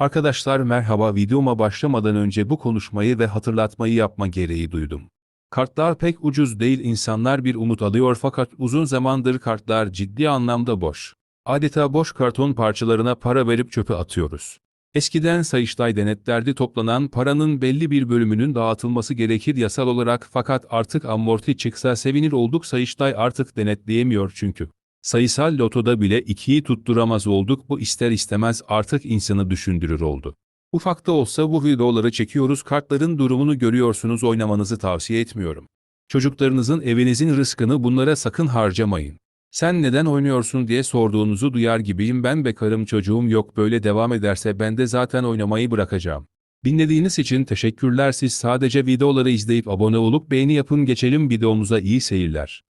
Arkadaşlar merhaba videoma başlamadan önce bu konuşmayı ve hatırlatmayı yapma gereği duydum. Kartlar pek ucuz değil insanlar bir umut alıyor fakat uzun zamandır kartlar ciddi anlamda boş. Adeta boş karton parçalarına para verip çöpe atıyoruz. Eskiden Sayıştay denetlerdi toplanan paranın belli bir bölümünün dağıtılması gerekir yasal olarak fakat artık amorti çıksa sevinir olduk Sayıştay artık denetleyemiyor çünkü. Sayısal lotoda bile ikiyi tutturamaz olduk bu ister istemez artık insanı düşündürür oldu. Ufak da olsa bu videoları çekiyoruz kartların durumunu görüyorsunuz oynamanızı tavsiye etmiyorum. Çocuklarınızın evinizin rızkını bunlara sakın harcamayın. Sen neden oynuyorsun diye sorduğunuzu duyar gibiyim ben bekarım çocuğum yok böyle devam ederse ben de zaten oynamayı bırakacağım. Dinlediğiniz için teşekkürler siz sadece videoları izleyip abone olup beğeni yapın geçelim videomuza iyi seyirler.